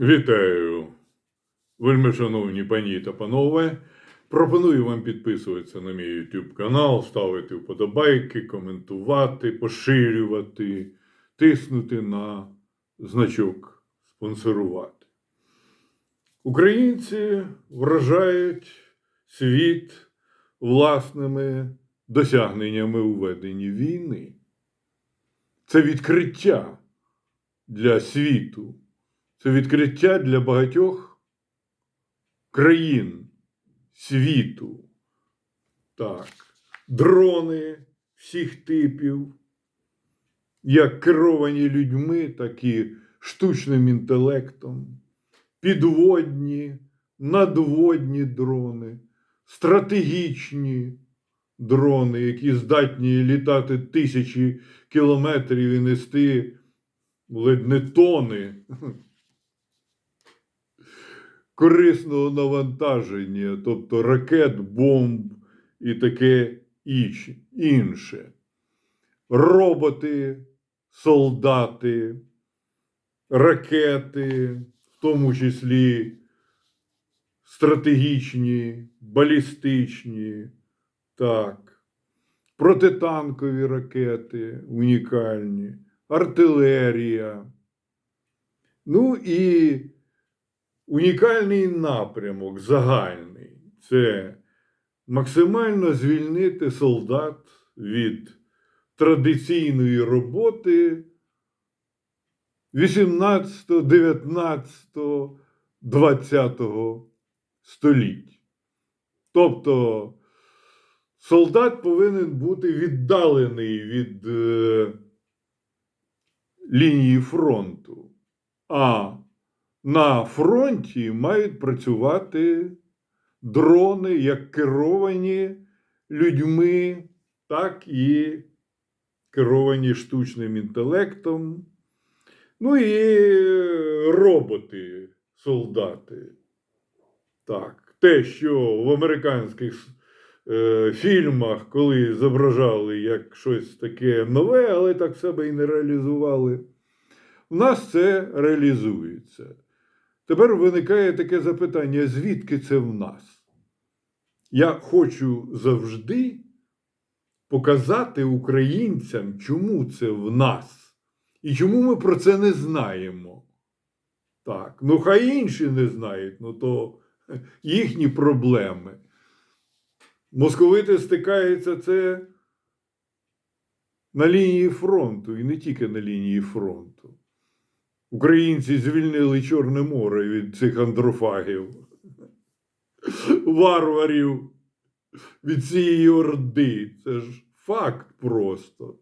Вітаю, вельми шановні пані та панове. Пропоную вам підписуватися на мій YouTube канал, ставити вподобайки, коментувати, поширювати, тиснути на значок спонсорувати. Українці вражають світ власними досягненнями у веденні війни. Це відкриття для світу. Це відкриття для багатьох країн світу. Так, дрони всіх типів, як керовані людьми, так і штучним інтелектом, підводні, надводні дрони, стратегічні дрони, які здатні літати тисячі кілометрів і нести ледь не тони корисного навантаження, тобто ракет, бомб і таке інше. Роботи, солдати, ракети, в тому числі стратегічні, балістичні, так, протитанкові ракети унікальні, артилерія. Ну і унікальний напрямок загальний це максимально звільнити солдат від традиційної роботи 18, 19, 20 століть. Тобто солдат повинен бути віддалений від е, лінії фронту. А на фронті мають працювати дрони як керовані людьми, так і керовані штучним інтелектом. Ну і роботи, солдати. Так, те, що в американських е, фільмах, коли зображали як щось таке нове, але так себе і не реалізували. У нас це реалізується. Тепер виникає таке запитання: звідки це в нас? Я хочу завжди показати українцям, чому це в нас, і чому ми про це не знаємо. Так, ну хай інші не знають, ну то їхні проблеми. Московити стикаються це на лінії фронту і не тільки на лінії фронту. Українці звільнили Чорне море від цих андрофагів, варварів, від цієї орди. Це ж факт просто.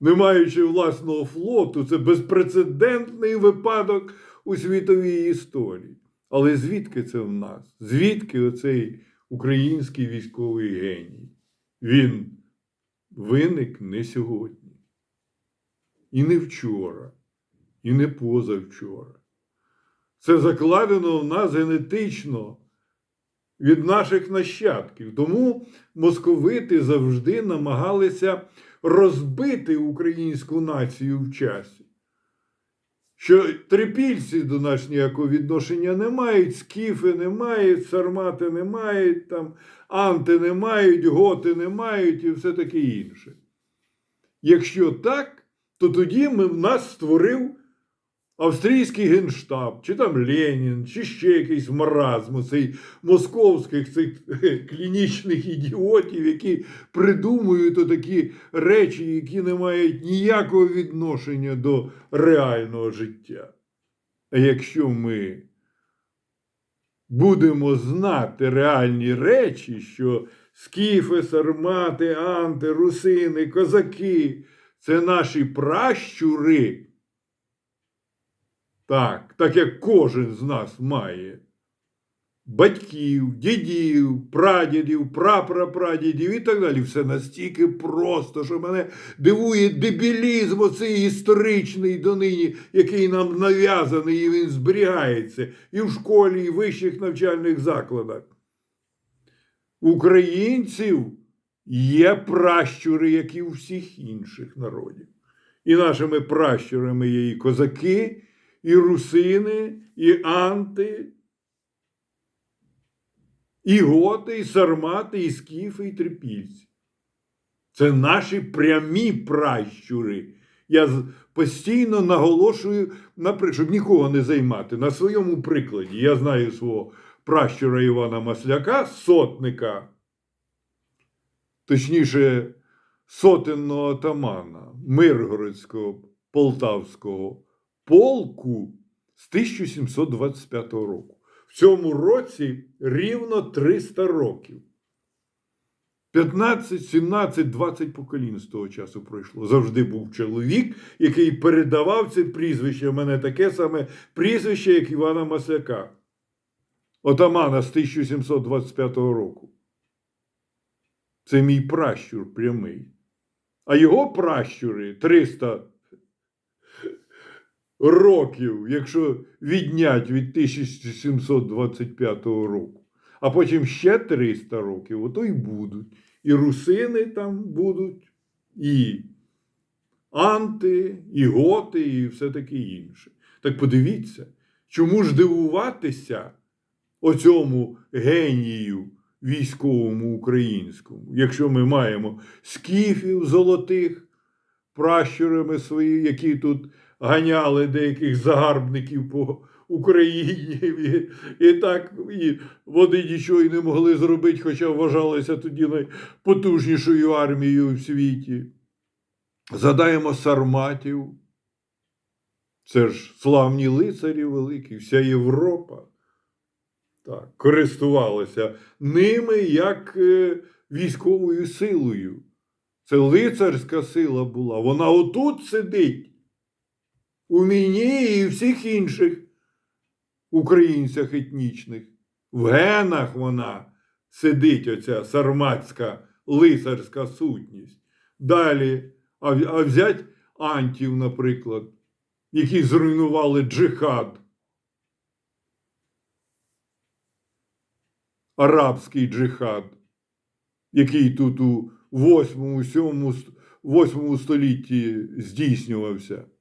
Не маючи власного флоту, це безпрецедентний випадок у світовій історії. Але звідки це в нас? Звідки оцей український військовий геній? Він виник не сьогодні. І не вчора і не позавчора. Це закладено в нас генетично від наших нащадків. Тому московити завжди намагалися розбити українську націю в часі. Що трипільці до нас ніякого відношення не мають, скіфи не мають, сармати не мають, там, анти не мають, готи не мають і все таке інше. Якщо так, то тоді ми, в нас створив австрійський генштаб, чи там Ленін, чи ще якийсь маразм, цей московських цих клінічних ідіотів, які придумують такі речі, які не мають ніякого відношення до реального життя. А якщо ми будемо знати реальні речі, що скіфи, сармати, анти, русини, козаки це наші пращури. Так, так як кожен з нас має батьків, дідів, прадідів, прапрапрадідів і так далі. Все настільки просто, що мене дивує дебілізм оцей історичний донині, який нам нав'язаний, і він зберігається і в школі, і в вищих навчальних закладах. Українців є пращури, як і у всіх інших народів. І нашими пращурами є і козаки, і русини, і анти, і готи, і сармати, і скіфи, і трипільці. Це наші прямі пращури. Я постійно наголошую, щоб нікого не займати. На своєму прикладі. Я знаю свого пращура Івана Масляка, сотника, точніше, сотенного атамана Миргородського Полтавського полку з 1725 року. В цьому році рівно 300 років. 15, 17, 20 поколінь з того часу пройшло. Завжди був чоловік, який передавав це прізвище. У мене таке саме прізвище, як Івана Масляка, отамана з 1725 року. Це мій пращур прямий. А його пращури 300 років, якщо віднять від 1725 року, а потім ще 300 років, ото й будуть. І русини там будуть, і анти, і готи, і все таке інше. Так подивіться, чому ж дивуватися оцьому генію військовому українському, якщо ми маємо скіфів золотих пращурами свої, які тут ганяли деяких загарбників по Україні, і, і так і вони нічого й не могли зробити, хоча вважалися тоді найпотужнішою армією в світі. Задаємо сарматів. Це ж славні лицарі великі, вся Європа так, користувалася ними як е, військовою силою. Це лицарська сила була. Вона отут сидить. У мені і всіх інших українцях етнічних. В генах вона сидить, оця сарматська лицарська сутність. Далі, а, а взять антів, наприклад, які зруйнували джихад. Арабський джихад, який тут у 8-7 8 столітті здійснювався.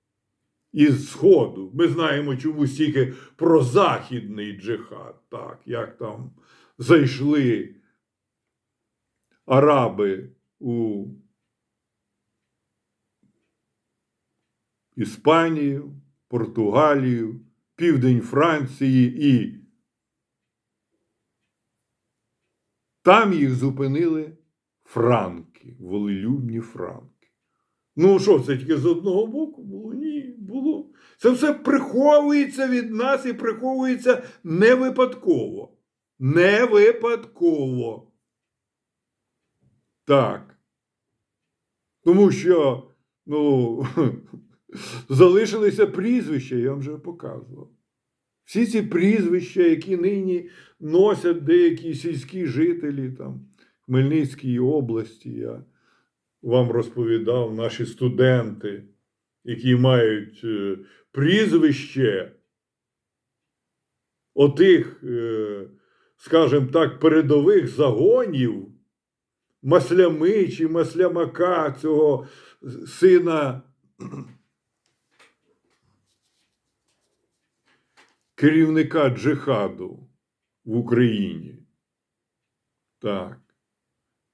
Із Сходу. Ми знаємо чомусь тільки про західний джихад, так, як там зайшли араби у Іспанію, Португалію, південь Франції і там їх зупинили франки, волелюбні франки. Ну, що, це тільки з одного боку було? Ні, було. Це все приховується від нас і приховується не випадково. Не випадково. Так. Тому що, ну, залишилися прізвища, я вам вже показував. Всі ці прізвища, які нині носять деякі сільські жителі там, Хмельницької області, я вам розповідав, наші студенти, які мають е, прізвище отих, е, скажімо так, передових загонів, маслями чи маслямака, цього сина керівника джихаду в Україні. Так.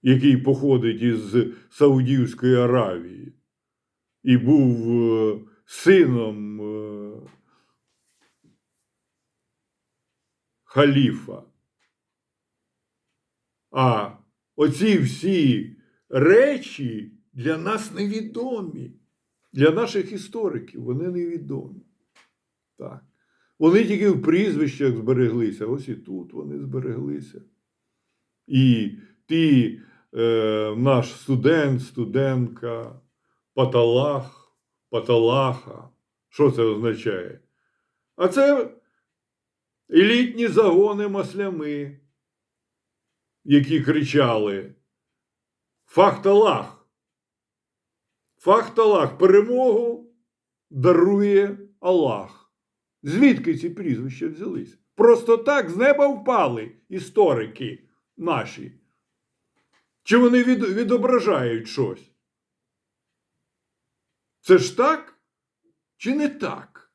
Який походить із Саудівської Аравії і був е, сином е, халіфа. А оці всі речі для нас невідомі. Для наших істориків вони невідомі. Так. Вони тільки в прізвищах збереглися, ось і тут вони збереглися. І ті, е, наш студент, студентка, паталах, паталаха. Що це означає? А це елітні загони маслями, які кричали Фахталах. Фахталах перемогу дарує Аллах. Звідки ці прізвища взялись? Просто так з неба впали історики наші. Чи вони від, відображають щось? Це ж так чи не так?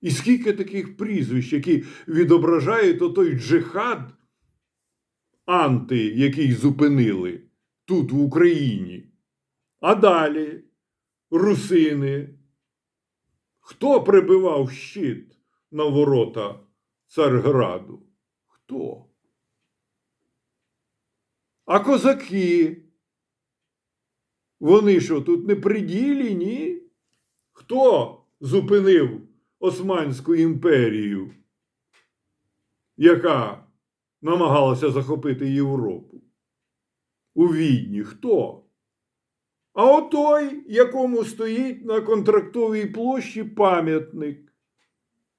І скільки таких прізвищ, які відображають отой джихад анти, який зупинили тут, в Україні. А далі русини. Хто прибивав щит на ворота Царграду? Хто? А козаки? Вони що, тут не при ділі, ні? Хто зупинив Османську імперію, яка намагалася захопити Європу? У Відні хто? А отой, якому стоїть на контрактовій площі пам'ятник.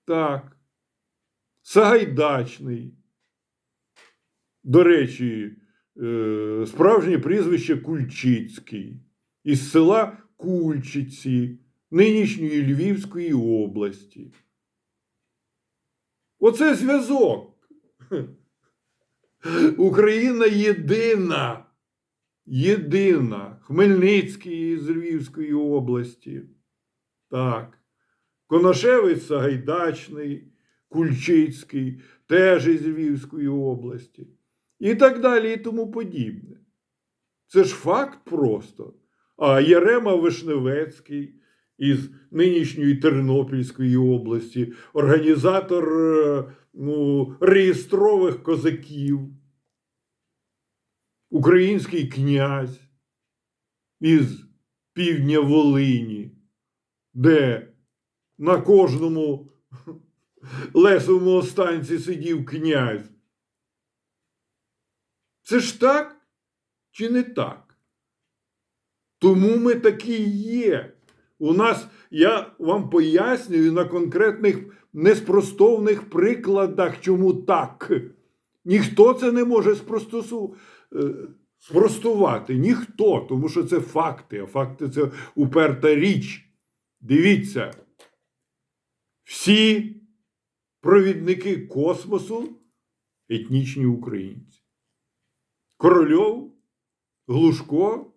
Так. Сагайдачний. До речі, справжнє прізвище Кульчицький із села Кульчиці нинішньої Львівської області. Оце зв'язок. Україна єдина. Єдина. Хмельницький з Львівської області. Так. Коношевець Сагайдачний, Кульчицький, теж із Львівської області. І так далі, і тому подібне. Це ж факт просто. А Єрема Вишневецький із нинішньої Тернопільської області, організатор е, ну, реєстрових козаків, український князь із півдня Волині, де на кожному лесовому останці сидів князь. Це ж так чи не так? Тому ми такі є. У нас, я вам пояснюю на конкретних неспростовних прикладах, чому так. Ніхто це не може спростосу, е, спростувати. Ніхто, тому що це факти, а факти це уперта річ. Дивіться, всі провідники космосу етнічні українці. Корольов, Глушко,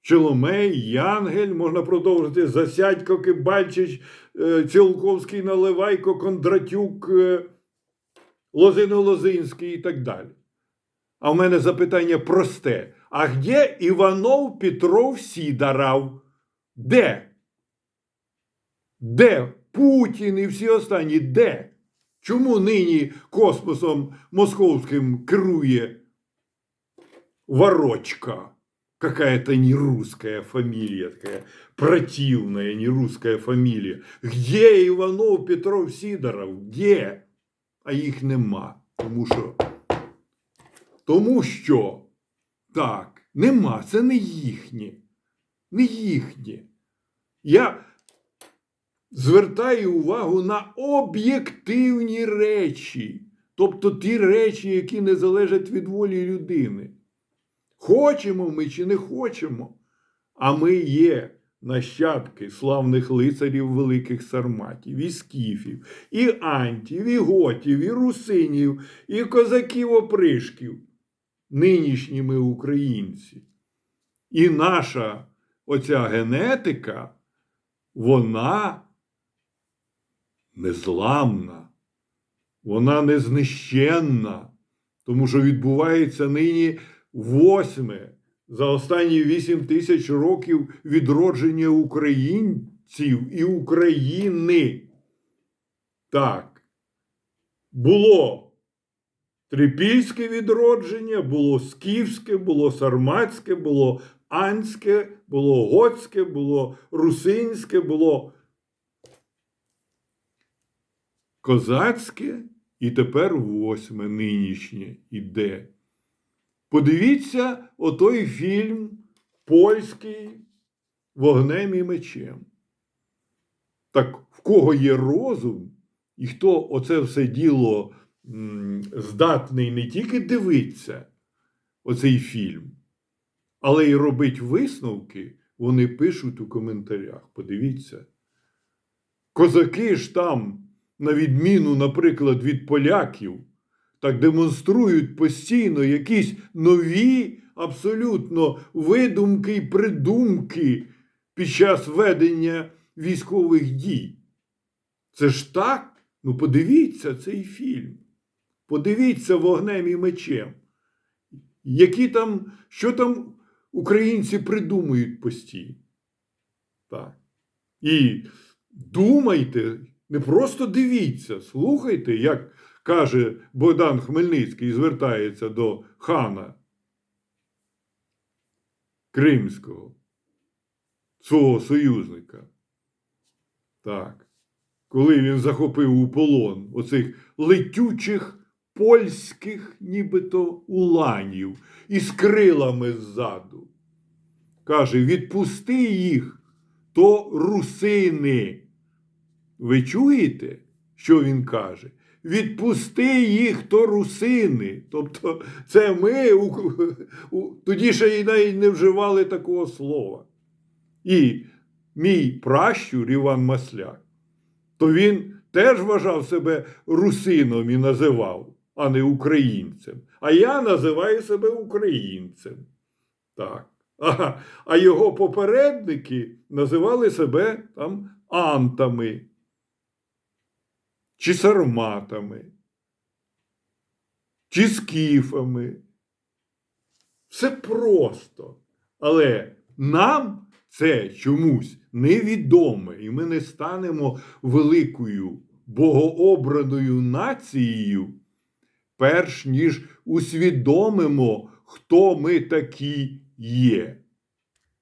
Челомей, Янгель, можна продовжити Засядько, Кибальчич, е, Цілковський, Наливайко, Кондратюк, е, Лозино-Лозинський і так далі. А в мене запитання просте: а де Іванов Петров Сідарав? Де? Де Путін і всі останні? Де? Чому нині космосом московським керує Ворочка? Какая-то нерусская фамилия, такая противная нерусская фамилия. Где Иванов, Петров, Сидоров? Где? А їх нема. Тому що. Тому що. Так, нема. Це не їхнє. Не їхнє. Я звертаю увагу на об'єктивні речі. Тобто ті речі, які не залежать від волі людини. Хочемо ми чи не хочемо, а ми є нащадки славних лицарів великих сарматів, і скіфів, і антів, і готів, і русинів, і козаків опришків, нинішні ми українці. І наша оця генетика, вона незламна, вона незнищенна, тому що відбувається нині восьме за останні вісім тисяч років відродження українців і України. Так, було трипільське відродження, було скіфське, було сарматське, було анське, було готське, було русинське, було козацьке, і тепер восьме нинішнє іде. Подивіться отой фільм польський вогнем і мечем. Так в кого є розум, і хто оце все діло здатний не тільки дивитися оцей фільм, але й робить висновки, вони пишуть у коментарях. Подивіться. Козаки ж там, на відміну, наприклад, від поляків, так демонструють постійно якісь нові абсолютно видумки й придумки під час ведення військових дій. Це ж так? Ну, подивіться цей фільм. Подивіться вогнем і мечем. Які там, що там українці придумують постійно. Так. І думайте, не просто дивіться, слухайте, як каже Богдан Хмельницький, звертається до хана Кримського, свого союзника. Так. Коли він захопив у полон оцих летючих польських, нібито уланів із крилами ззаду. Каже: відпусти їх, то русини. Ви чуєте, що він каже? Відпусти їх, то русини. Тобто, це ми у, у, тоді ще й не вживали такого слова. І мій пращур Іван Масляк, то він теж вважав себе русином і називав, а не українцем. А я називаю себе українцем. Так. А, а його попередники називали себе там антами чи сарматами, чи скіфами. Все просто. Але нам це чомусь невідоме, і ми не станемо великою богообраною нацією, перш ніж усвідомимо, хто ми такі є.